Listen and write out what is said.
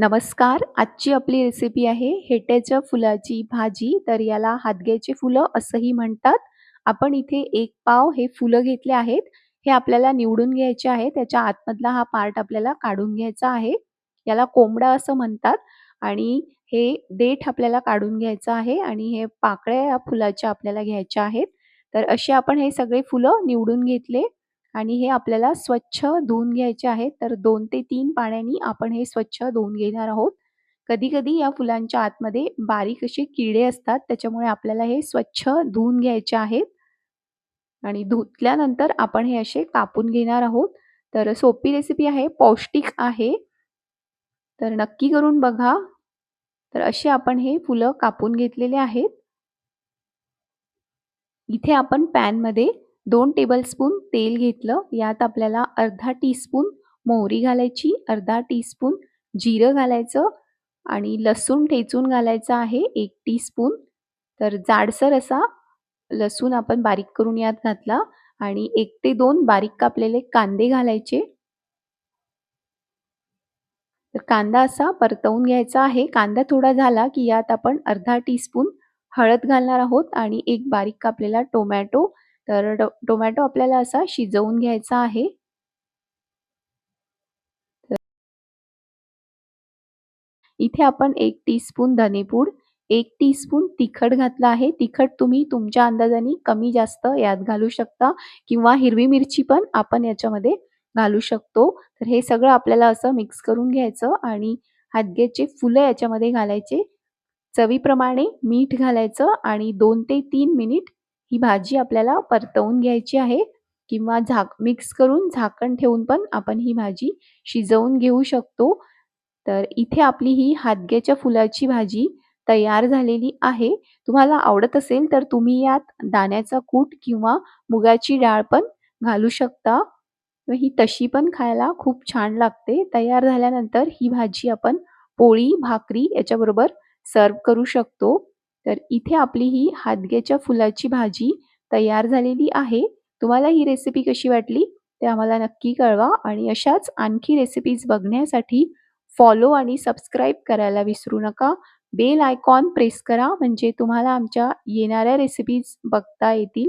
नमस्कार आजची आपली रेसिपी आहे हेट्याच्या फुलाची भाजी. तर याला हातग्याचे फुलं असंही म्हणतात. आपण इथे एक पाव हे फुलं घेतले आहेत. हे आपल्याला निवडून घ्यायचे आहे त्याच्या आतमधला हा पार्ट आपल्याला काढून घ्यायचा आहे. याला कोंबडा असं म्हणतात आणि हे देठ आपल्याला काढून घ्यायचं आहे आणि हे पाकळ्या या फुलाच्या आपल्याला घ्यायच्या आहेत. तर असे आपण हे सगळे फुलं निवडून घेतले. आणि हे आपल्याला स्वच्छ धुवून घ्यायचे आहेत. तर दोन ते तीन पाण्याने आपण हे स्वच्छ धुवून घेणार आहोत. कधी कधी या फुलांच्या आतमध्ये बारीक असे किडे असतात. त्याच्यामुळे आपल्याला हे स्वच्छ धुवून घ्यायचे आहेत. आणि धुतल्यानंतर आपण हे असे कापून घेणार आहोत. तर सोपी रेसिपी आहे पौष्टिक आहे. तर नक्की करून बघा. तर असे आपण हे फुलं कापून घेतलेले आहेत. इथे आपण पॅनमध्ये दोन टेबलस्पून तेल घेतलं. यात आपल्याला अर्धा टीस्पून मोहरी घालायची अर्धा टीस्पून जिरं घालायचं आणि लसूण ठेचून घालायचं आहे एक टीस्पून तर जाडसर असा लसूण आपण बारीक करून यात घातला आणि एक ते दोन बारीक कापलेले कांदे घालायचे. तर कांदा असा परतवून घ्यायचा आहे. कांदा थोडा झाला की यात आपण अर्धा टीस्पून हळद घालणार आहोत आणि एक बारीक कापलेला टोमॅटो तर टोमॅटो आपल्याला असा शिजवून घ्यायचा आहे. इथे आपण एक टीस्पून धनेपूड एक टीस्पून तिखट घातला आहे. तिखट तुम्ही तुमच्या अंदाजाने कमी जास्त यात घालू शकता किंवा हिरवी मिरची पण आपण याच्यामध्ये घालू शकतो. तर हे सगळं आपल्याला असं मिक्स करून घ्यायचं आणि हातग्याचे फुलं याच्यामध्ये घालायचे. चवीप्रमाणे मीठ घालायचं आणि दोन ते तीन मिनिट ही भाजी आपल्याला परतवून घ्यायची आहे किंवा झाक मिक्स करून झाकण ठेवून पण आपण ही भाजी शिजवून घेऊ शकतो. तर इथे आपली ही हादग्याच्या फुलाची भाजी तयार झालेली आहे. तुम्हाला आवडत असेल तर तुम्ही यात दाण्याचा कूट किंवा मुगाची डाळ पण घालू शकता. ही तशी पण खायला खूप छान लागते. तयार झाल्यानंतर ही भाजी आपण पोळी भाकरी याच्याबरोबर सर्व करू शकतो. तर इथे आपली ही हादग्याच्या फुलाची भाजी तयार झालेली आहे. तुम्हाला ही रेसिपी कशी वाटली? ते आम्हाला नक्की कळवा आणि अशाच आणखी रेसिपीज बघण्यासाठी फॉलो आणि सबस्क्राईब करायला विसरू नका. बेल आयकॉन प्रेस करा म्हणजे तुम्हाला आमच्या येणाऱ्या रेसिपीज बघता येतील.